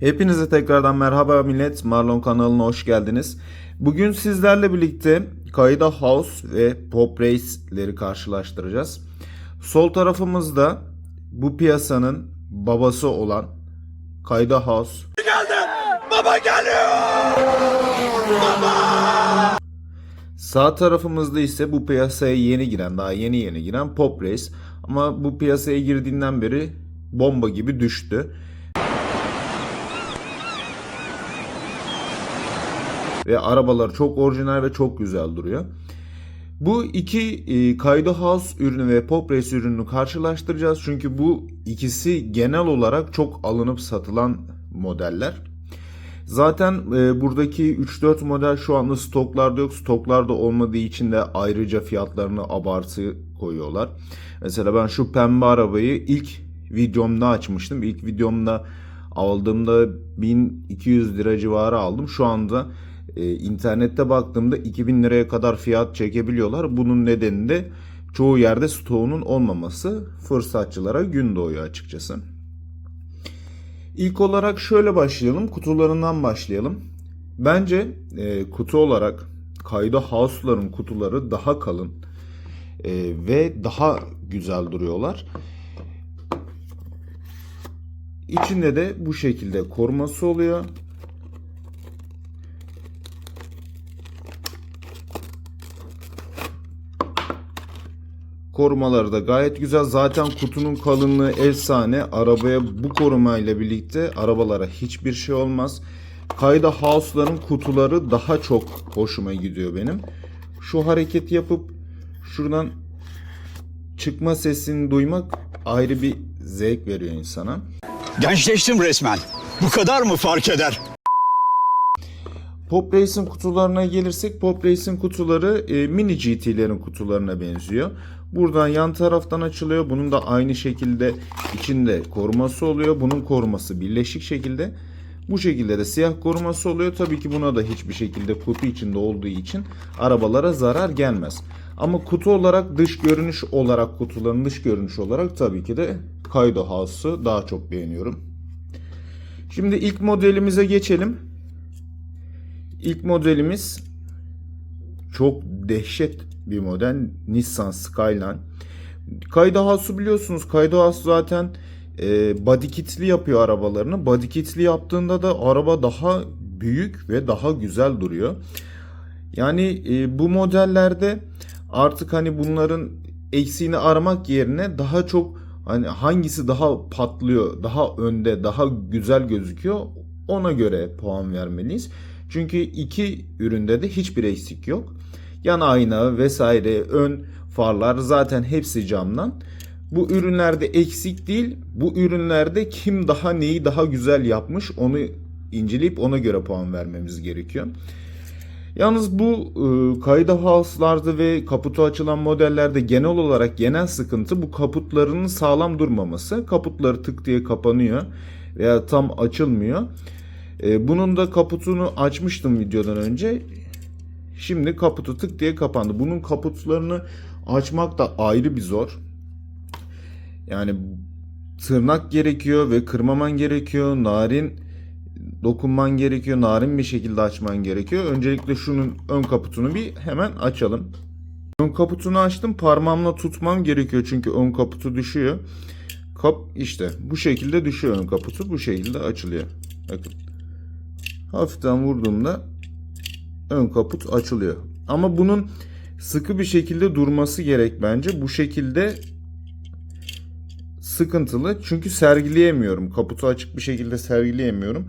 Hepinize tekrardan merhaba millet. Marlon kanalına hoş geldiniz. Bugün sizlerle birlikte Kayda House ve Pop Race'leri karşılaştıracağız. Sol tarafımızda bu piyasanın babası olan Kayda House. Sağ tarafımızda ise bu piyasaya yeni giren, daha yeni yeni giren Pop Race. Ama bu piyasaya girdiğinden beri bomba gibi düştü. Ve arabalar çok orijinal ve çok güzel duruyor. Bu iki e, Kaido House ürünü ve Pop Race ürününü karşılaştıracağız. Çünkü bu ikisi genel olarak çok alınıp satılan modeller. Zaten e, buradaki 3-4 model şu anda stoklarda yok. Stoklarda olmadığı için de ayrıca fiyatlarını abartı koyuyorlar. Mesela ben şu pembe arabayı ilk videomda açmıştım. İlk videomda aldığımda 1200 lira civarı aldım. Şu anda e, internette baktığımda 2000 liraya kadar fiyat çekebiliyorlar. Bunun nedeni de çoğu yerde stoğunun olmaması fırsatçılara gün doğuyor açıkçası. İlk olarak şöyle başlayalım. Kutularından başlayalım. Bence e, kutu olarak kayda house'ların kutuları daha kalın e, ve daha güzel duruyorlar. İçinde de bu şekilde koruması oluyor. Korumaları da gayet güzel. Zaten kutunun kalınlığı efsane. Arabaya bu korumayla birlikte arabalara hiçbir şey olmaz. Kayda House'ların kutuları daha çok hoşuma gidiyor benim. Şu hareketi yapıp şuradan çıkma sesini duymak ayrı bir zevk veriyor insana. Gençleştim resmen. Bu kadar mı fark eder? Pop Race'in kutularına gelirsek Pop Race'in kutuları e, mini GT'lerin kutularına benziyor. Buradan yan taraftan açılıyor. Bunun da aynı şekilde içinde koruması oluyor. Bunun koruması birleşik şekilde. Bu şekilde de siyah koruması oluyor. Tabii ki buna da hiçbir şekilde kutu içinde olduğu için arabalara zarar gelmez. Ama kutu olarak dış görünüş olarak kutuların dış görünüş olarak tabii ki de Kaido House'u daha çok beğeniyorum. Şimdi ilk modelimize geçelim. İlk modelimiz çok dehşet bir model Nissan Skyline. Kayda House'u biliyorsunuz. Kayda House zaten e, body kitli yapıyor arabalarını. Body kitli yaptığında da araba daha büyük ve daha güzel duruyor. Yani e, bu modellerde artık hani bunların eksiğini aramak yerine daha çok hani hangisi daha patlıyor, daha önde, daha güzel gözüküyor ona göre puan vermeliyiz. Çünkü iki üründe de hiçbir eksik yok. Yan ayna vesaire ön farlar zaten hepsi camdan. Bu ürünlerde eksik değil. Bu ürünlerde kim daha neyi daha güzel yapmış onu inceleyip ona göre puan vermemiz gerekiyor. Yalnız bu e, kayda house'larda ve kaputu açılan modellerde genel olarak genel sıkıntı bu kaputlarının sağlam durmaması. Kaputları tık diye kapanıyor veya tam açılmıyor. E, bunun da kaputunu açmıştım videodan önce. Şimdi kaputu tık diye kapandı. Bunun kaputlarını açmak da ayrı bir zor. Yani tırnak gerekiyor ve kırmaman gerekiyor. Narin dokunman gerekiyor. Narin bir şekilde açman gerekiyor. Öncelikle şunun ön kaputunu bir hemen açalım. Ön kaputunu açtım. Parmağımla tutmam gerekiyor çünkü ön kaputu düşüyor. Kap işte bu şekilde düşüyor ön kaputu. Bu şekilde açılıyor. Bakın. Hafiften vurduğumda ön kaput açılıyor. Ama bunun sıkı bir şekilde durması gerek bence. Bu şekilde sıkıntılı. Çünkü sergileyemiyorum. Kaputu açık bir şekilde sergileyemiyorum.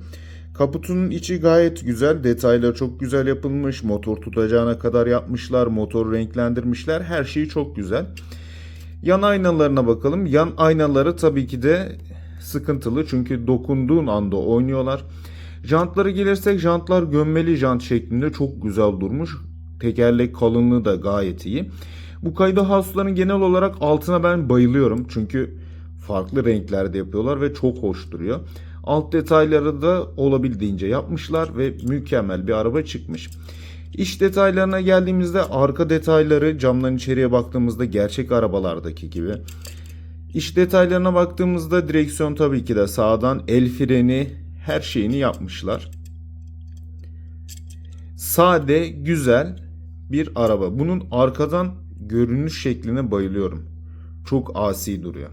Kaputunun içi gayet güzel. Detayları çok güzel yapılmış. Motor tutacağına kadar yapmışlar. Motor renklendirmişler. Her şeyi çok güzel. Yan aynalarına bakalım. Yan aynaları tabii ki de sıkıntılı. Çünkü dokunduğun anda oynuyorlar. Jantlara gelirsek jantlar gömmeli jant şeklinde çok güzel durmuş. Tekerlek kalınlığı da gayet iyi. Bu kayda house'ların genel olarak altına ben bayılıyorum. Çünkü farklı renklerde yapıyorlar ve çok hoş duruyor. Alt detayları da olabildiğince yapmışlar ve mükemmel bir araba çıkmış. İç detaylarına geldiğimizde arka detayları camdan içeriye baktığımızda gerçek arabalardaki gibi. İç detaylarına baktığımızda direksiyon tabii ki de sağdan el freni her şeyini yapmışlar. Sade, güzel bir araba. Bunun arkadan görünüş şekline bayılıyorum. Çok asi duruyor.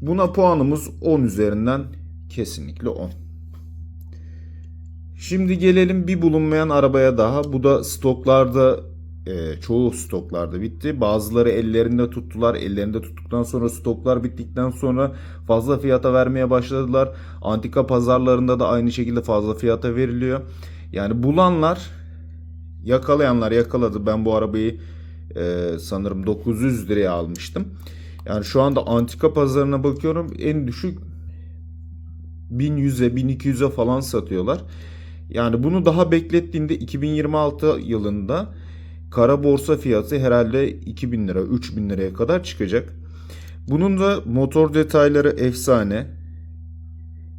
Buna puanımız 10 üzerinden kesinlikle 10. Şimdi gelelim bir bulunmayan arabaya daha. Bu da stoklarda e, çoğu stoklarda bitti. Bazıları ellerinde tuttular. Ellerinde tuttuktan sonra stoklar bittikten sonra fazla fiyata vermeye başladılar. Antika pazarlarında da aynı şekilde fazla fiyata veriliyor. Yani bulanlar yakalayanlar yakaladı. Ben bu arabayı e, sanırım 900 liraya almıştım. Yani şu anda antika pazarına bakıyorum en düşük 1100'e 1200'e falan satıyorlar. Yani bunu daha beklettiğinde 2026 yılında kara borsa fiyatı herhalde 2000 lira 3000 liraya kadar çıkacak. Bunun da motor detayları efsane.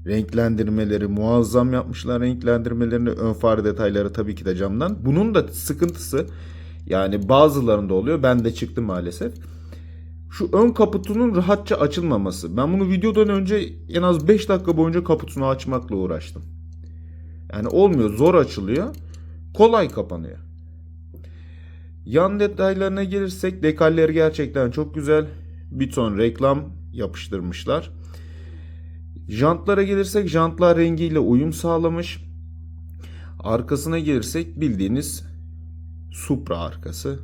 Renklendirmeleri muazzam yapmışlar renklendirmelerini. Ön far detayları tabii ki de camdan. Bunun da sıkıntısı yani bazılarında oluyor. Ben de çıktı maalesef. Şu ön kaputunun rahatça açılmaması. Ben bunu videodan önce en az 5 dakika boyunca kaputunu açmakla uğraştım. Yani olmuyor. Zor açılıyor. Kolay kapanıyor. Yan detaylarına gelirsek dekalleri gerçekten çok güzel. Bir ton reklam yapıştırmışlar. Jantlara gelirsek jantlar rengiyle uyum sağlamış. Arkasına gelirsek bildiğiniz Supra arkası.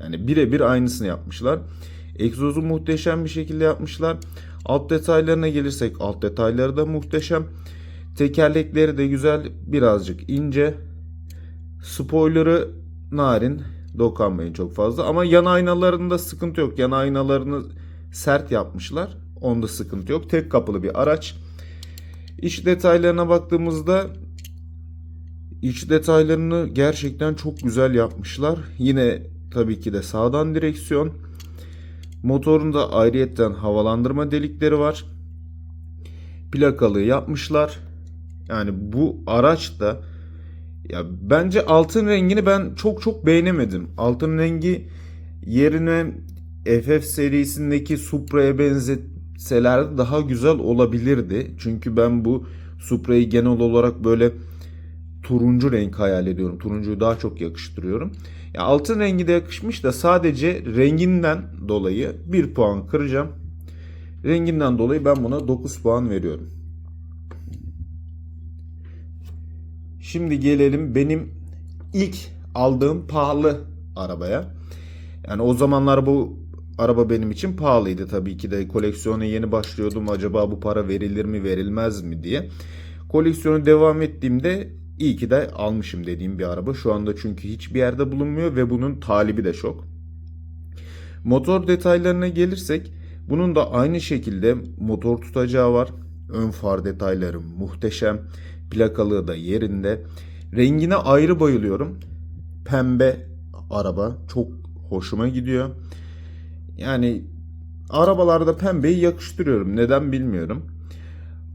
Yani birebir aynısını yapmışlar. Egzozu muhteşem bir şekilde yapmışlar. Alt detaylarına gelirsek alt detayları da muhteşem. Tekerlekleri de güzel, birazcık ince. Spoiler'ı narin, dokanmayın çok fazla. Ama yan aynalarında sıkıntı yok. Yan aynalarını sert yapmışlar. Onda sıkıntı yok. Tek kapılı bir araç. İç detaylarına baktığımızda iç detaylarını gerçekten çok güzel yapmışlar. Yine tabii ki de sağdan direksiyon. Motorunda ayrıyetten havalandırma delikleri var. Plakalı yapmışlar. Yani bu araç da ya bence altın rengini ben çok çok beğenemedim. Altın rengi yerine FF serisindeki Supra'ya benzetselerdi daha güzel olabilirdi. Çünkü ben bu Supra'yı genel olarak böyle turuncu renk hayal ediyorum. Turuncuyu daha çok yakıştırıyorum. Ya altın rengi de yakışmış da sadece renginden dolayı bir puan kıracağım. Renginden dolayı ben buna 9 puan veriyorum. Şimdi gelelim benim ilk aldığım pahalı arabaya. Yani o zamanlar bu araba benim için pahalıydı tabii ki de koleksiyona yeni başlıyordum. Acaba bu para verilir mi verilmez mi diye. Koleksiyonu devam ettiğimde iyi ki de almışım dediğim bir araba. Şu anda çünkü hiçbir yerde bulunmuyor ve bunun talibi de çok. Motor detaylarına gelirsek bunun da aynı şekilde motor tutacağı var. Ön far detayları muhteşem. Plakalığı da yerinde. Rengine ayrı bayılıyorum. Pembe araba çok hoşuma gidiyor. Yani arabalarda pembeyi yakıştırıyorum. Neden bilmiyorum.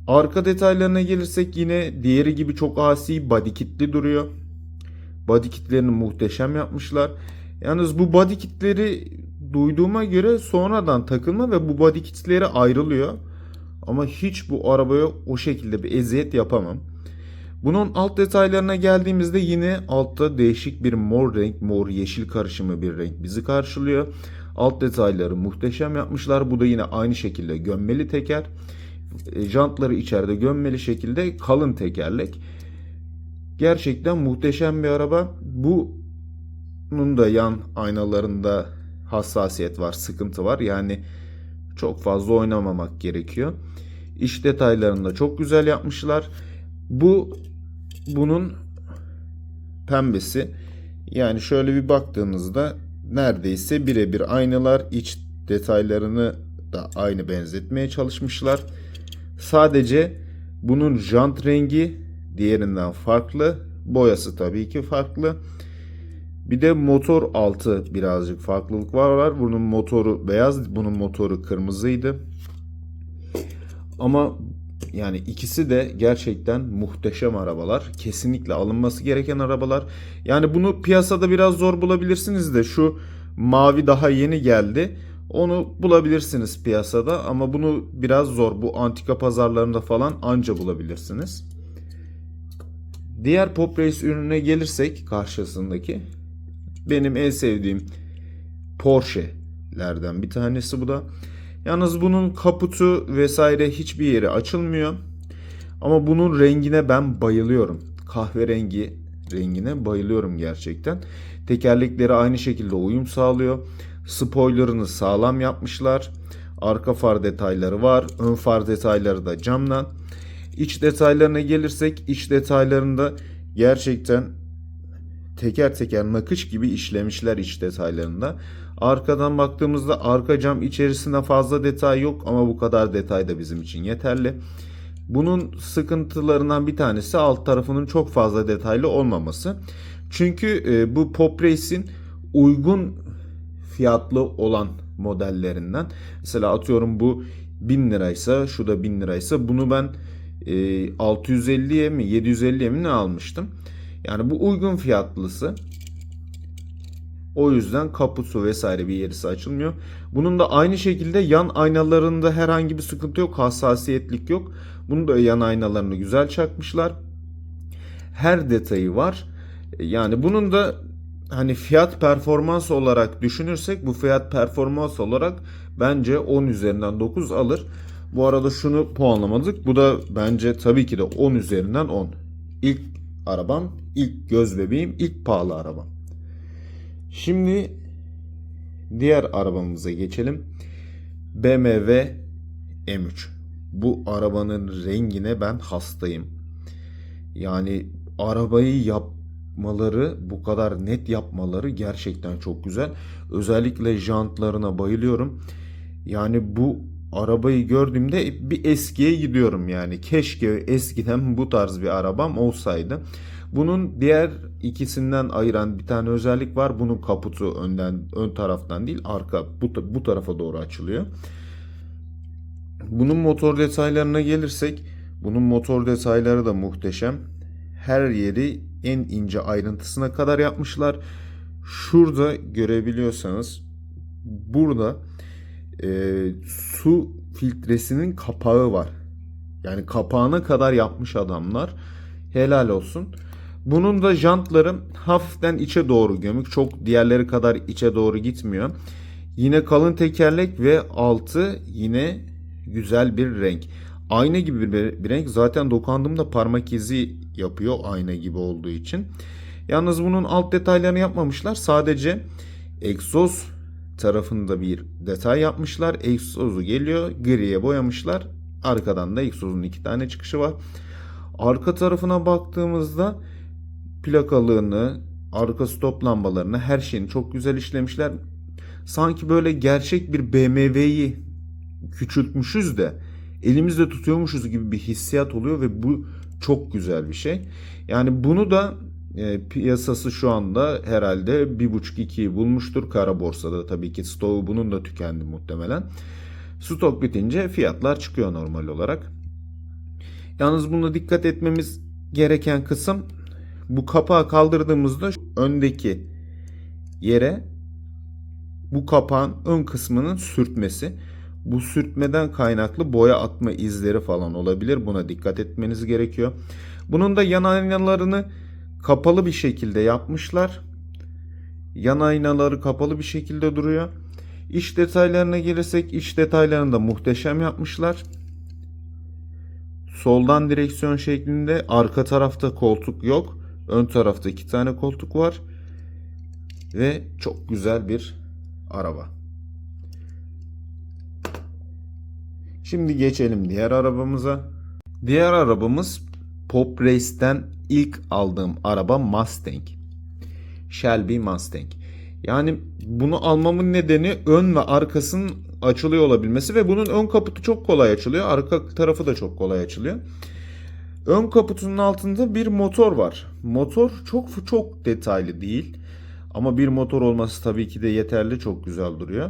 Arka detaylarına gelirsek yine diğeri gibi çok asi body kitli duruyor. Body kitlerini muhteşem yapmışlar. Yalnız bu body kitleri duyduğuma göre sonradan takılma ve bu body kitleri ayrılıyor. Ama hiç bu arabaya o şekilde bir eziyet yapamam. Bunun alt detaylarına geldiğimizde yine altta değişik bir mor renk, mor yeşil karışımı bir renk bizi karşılıyor. Alt detayları muhteşem yapmışlar. Bu da yine aynı şekilde gömmeli teker. E, Jantları içeride gömmeli şekilde kalın tekerlek. Gerçekten muhteşem bir araba. Bunun da yan aynalarında hassasiyet var, sıkıntı var. Yani çok fazla oynamamak gerekiyor. İç detaylarını da çok güzel yapmışlar. Bu bunun pembesi. Yani şöyle bir baktığınızda neredeyse birebir aynalar iç detaylarını da aynı benzetmeye çalışmışlar. Sadece bunun jant rengi diğerinden farklı. Boyası tabii ki farklı. Bir de motor altı birazcık farklılık var var. Bunun motoru beyaz, bunun motoru kırmızıydı. Ama yani ikisi de gerçekten muhteşem arabalar. Kesinlikle alınması gereken arabalar. Yani bunu piyasada biraz zor bulabilirsiniz de şu mavi daha yeni geldi. Onu bulabilirsiniz piyasada ama bunu biraz zor. Bu antika pazarlarında falan anca bulabilirsiniz. Diğer Pop Race ürününe gelirsek karşısındaki benim en sevdiğim Porsche'lerden bir tanesi bu da. Yalnız bunun kaputu vesaire hiçbir yeri açılmıyor. Ama bunun rengine ben bayılıyorum. Kahverengi rengine bayılıyorum gerçekten. Tekerlekleri aynı şekilde uyum sağlıyor. Spoiler'ını sağlam yapmışlar. Arka far detayları var. Ön far detayları da camdan. İç detaylarına gelirsek iç detaylarında gerçekten teker teker nakış gibi işlemişler iç detaylarında. Arkadan baktığımızda arka cam içerisinde fazla detay yok ama bu kadar detay da bizim için yeterli. Bunun sıkıntılarından bir tanesi alt tarafının çok fazla detaylı olmaması. Çünkü e, bu Pop Race'in uygun fiyatlı olan modellerinden. Mesela atıyorum bu 1000 liraysa şu da 1000 liraysa bunu ben e, 650'ye mi 750'ye mi ne almıştım. Yani bu uygun fiyatlısı. O yüzden kaputu vesaire bir yerisi açılmıyor. Bunun da aynı şekilde yan aynalarında herhangi bir sıkıntı yok. Hassasiyetlik yok. Bunun da yan aynalarını güzel çakmışlar. Her detayı var. Yani bunun da hani fiyat performans olarak düşünürsek bu fiyat performans olarak bence 10 üzerinden 9 alır. Bu arada şunu puanlamadık. Bu da bence tabii ki de 10 üzerinden 10. İlk arabam, ilk göz bebeğim, ilk pahalı arabam. Şimdi diğer arabamıza geçelim. BMW M3. Bu arabanın rengine ben hastayım. Yani arabayı yapmaları, bu kadar net yapmaları gerçekten çok güzel. Özellikle jantlarına bayılıyorum. Yani bu arabayı gördüğümde bir eskiye gidiyorum yani. Keşke eskiden bu tarz bir arabam olsaydı. Bunun diğer ikisinden ayıran bir tane özellik var. Bunun kaputu önden ön taraftan değil, arka bu, bu tarafa doğru açılıyor. Bunun motor detaylarına gelirsek, bunun motor detayları da muhteşem. Her yeri en ince ayrıntısına kadar yapmışlar. Şurada görebiliyorsanız burada e, su filtresinin kapağı var. Yani kapağına kadar yapmış adamlar. Helal olsun. Bunun da jantları hafiften içe doğru gömük. Çok diğerleri kadar içe doğru gitmiyor. Yine kalın tekerlek ve altı yine güzel bir renk. Ayna gibi bir, bir renk. Zaten dokandığımda parmak izi yapıyor ayna gibi olduğu için. Yalnız bunun alt detaylarını yapmamışlar. Sadece egzoz tarafında bir detay yapmışlar. Egzozu geliyor. Griye boyamışlar. Arkadan da egzozun iki tane çıkışı var. Arka tarafına baktığımızda plakalığını, arka stop lambalarını, her şeyini çok güzel işlemişler. Sanki böyle gerçek bir BMW'yi küçültmüşüz de elimizde tutuyormuşuz gibi bir hissiyat oluyor ve bu çok güzel bir şey. Yani bunu da e, piyasası şu anda herhalde 1.5-2'yi bulmuştur. Kara borsada tabii ki stoğu bunun da tükendi muhtemelen. Stok bitince fiyatlar çıkıyor normal olarak. Yalnız buna dikkat etmemiz gereken kısım bu kapağı kaldırdığımızda öndeki yere bu kapağın ön kısmının sürtmesi. Bu sürtmeden kaynaklı boya atma izleri falan olabilir. Buna dikkat etmeniz gerekiyor. Bunun da yan aynalarını kapalı bir şekilde yapmışlar. Yan aynaları kapalı bir şekilde duruyor. İç detaylarına gelirsek iç detaylarını da muhteşem yapmışlar. Soldan direksiyon şeklinde arka tarafta koltuk yok. Ön tarafta iki tane koltuk var. Ve çok güzel bir araba. Şimdi geçelim diğer arabamıza. Diğer arabamız Pop Race'ten ilk aldığım araba Mustang. Shelby Mustang. Yani bunu almamın nedeni ön ve arkasının açılıyor olabilmesi ve bunun ön kaputu çok kolay açılıyor. Arka tarafı da çok kolay açılıyor. Ön kaputunun altında bir motor var. Motor çok çok detaylı değil. Ama bir motor olması tabii ki de yeterli çok güzel duruyor.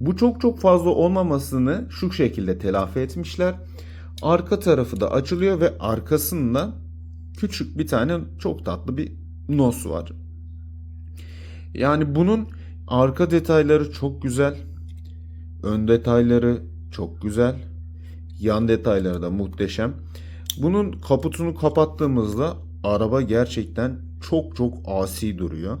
Bu çok çok fazla olmamasını şu şekilde telafi etmişler. Arka tarafı da açılıyor ve arkasında küçük bir tane çok tatlı bir nos var. Yani bunun arka detayları çok güzel. Ön detayları çok güzel. Yan detayları da muhteşem. Bunun kaputunu kapattığımızda araba gerçekten çok çok asi duruyor.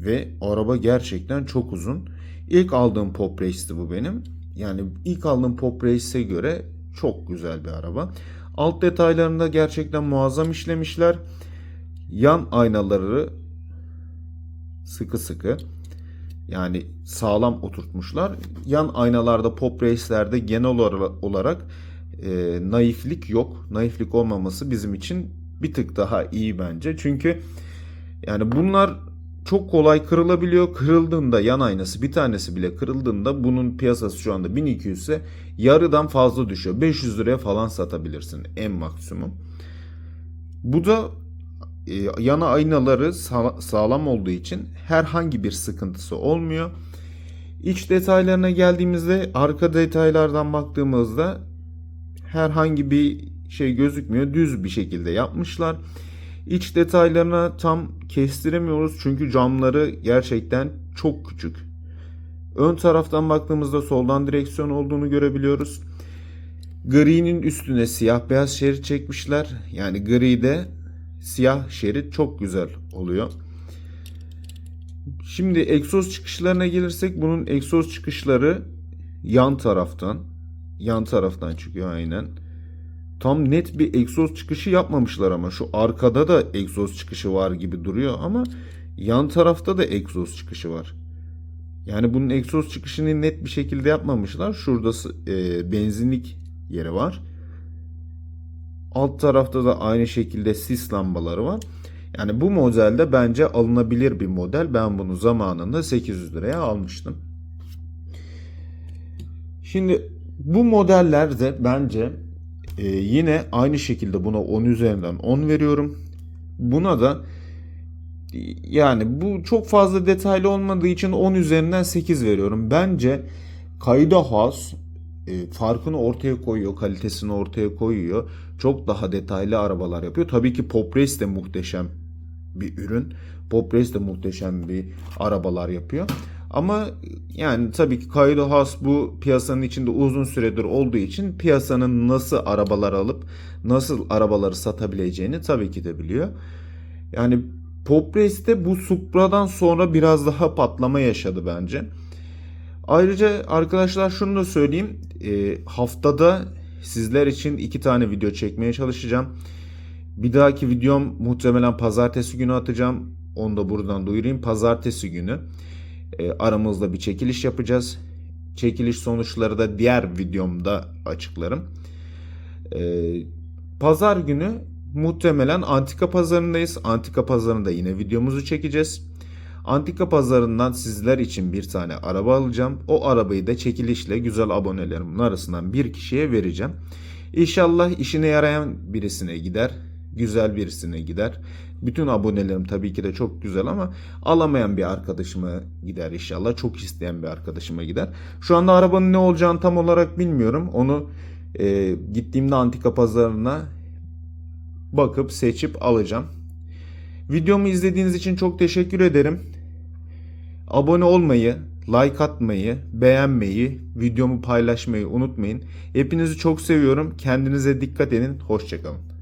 Ve araba gerçekten çok uzun. İlk aldığım Pop Race'ti bu benim. Yani ilk aldığım Pop Race'e göre çok güzel bir araba. Alt detaylarında gerçekten muazzam işlemişler. Yan aynaları sıkı sıkı. Yani sağlam oturtmuşlar. Yan aynalarda Pop Race'lerde genel olarak e, naiflik yok. Naiflik olmaması bizim için bir tık daha iyi bence. Çünkü yani bunlar çok kolay kırılabiliyor. Kırıldığında yan aynası bir tanesi bile kırıldığında bunun piyasası şu anda 1200 ise yarıdan fazla düşüyor. 500 liraya falan satabilirsin en maksimum. Bu da e, yana aynaları sa- sağlam olduğu için herhangi bir sıkıntısı olmuyor. İç detaylarına geldiğimizde arka detaylardan baktığımızda herhangi bir şey gözükmüyor. Düz bir şekilde yapmışlar. İç detaylarına tam kestiremiyoruz çünkü camları gerçekten çok küçük. Ön taraftan baktığımızda soldan direksiyon olduğunu görebiliyoruz. Gri'nin üstüne siyah beyaz şerit çekmişler. Yani gri'de siyah şerit çok güzel oluyor. Şimdi egzoz çıkışlarına gelirsek bunun egzoz çıkışları yan taraftan yan taraftan çıkıyor aynen. Tam net bir egzoz çıkışı yapmamışlar ama şu arkada da egzoz çıkışı var gibi duruyor ama yan tarafta da egzoz çıkışı var. Yani bunun egzoz çıkışını net bir şekilde yapmamışlar. Şurada e, benzinlik yeri var. Alt tarafta da aynı şekilde sis lambaları var. Yani bu modelde bence alınabilir bir model. Ben bunu zamanında 800 liraya almıştım. Şimdi bu modellerde bence e, yine aynı şekilde buna 10 üzerinden 10 veriyorum. Buna da yani bu çok fazla detaylı olmadığı için 10 üzerinden 8 veriyorum. Bence Kayda House e, farkını ortaya koyuyor, kalitesini ortaya koyuyor. Çok daha detaylı arabalar yapıyor. Tabii ki Pop Race de muhteşem bir ürün. Pop Race de muhteşem bir arabalar yapıyor. Ama yani tabii ki Kayda House bu piyasanın içinde uzun süredir olduğu için piyasanın nasıl arabalar alıp nasıl arabaları satabileceğini tabii ki de biliyor. Yani Pop Race'de bu Supra'dan sonra biraz daha patlama yaşadı bence. Ayrıca arkadaşlar şunu da söyleyeyim. E, haftada sizler için iki tane video çekmeye çalışacağım. Bir dahaki videom muhtemelen pazartesi günü atacağım. Onu da buradan duyurayım. Pazartesi günü e, aramızda bir çekiliş yapacağız. Çekiliş sonuçları da diğer videomda açıklarım. E, Pazar günü muhtemelen Antika Pazarı'ndayız. Antika Pazarı'nda yine videomuzu çekeceğiz. Antika Pazarı'ndan sizler için bir tane araba alacağım. O arabayı da çekilişle güzel abonelerimin arasından bir kişiye vereceğim. İnşallah işine yarayan birisine gider. Güzel birisine gider. Bütün abonelerim tabii ki de çok güzel ama alamayan bir arkadaşıma gider inşallah. Çok isteyen bir arkadaşıma gider. Şu anda arabanın ne olacağını tam olarak bilmiyorum. Onu e, gittiğimde antika pazarına bakıp seçip alacağım. Videomu izlediğiniz için çok teşekkür ederim. Abone olmayı, like atmayı, beğenmeyi, videomu paylaşmayı unutmayın. Hepinizi çok seviyorum. Kendinize dikkat edin. Hoşçakalın.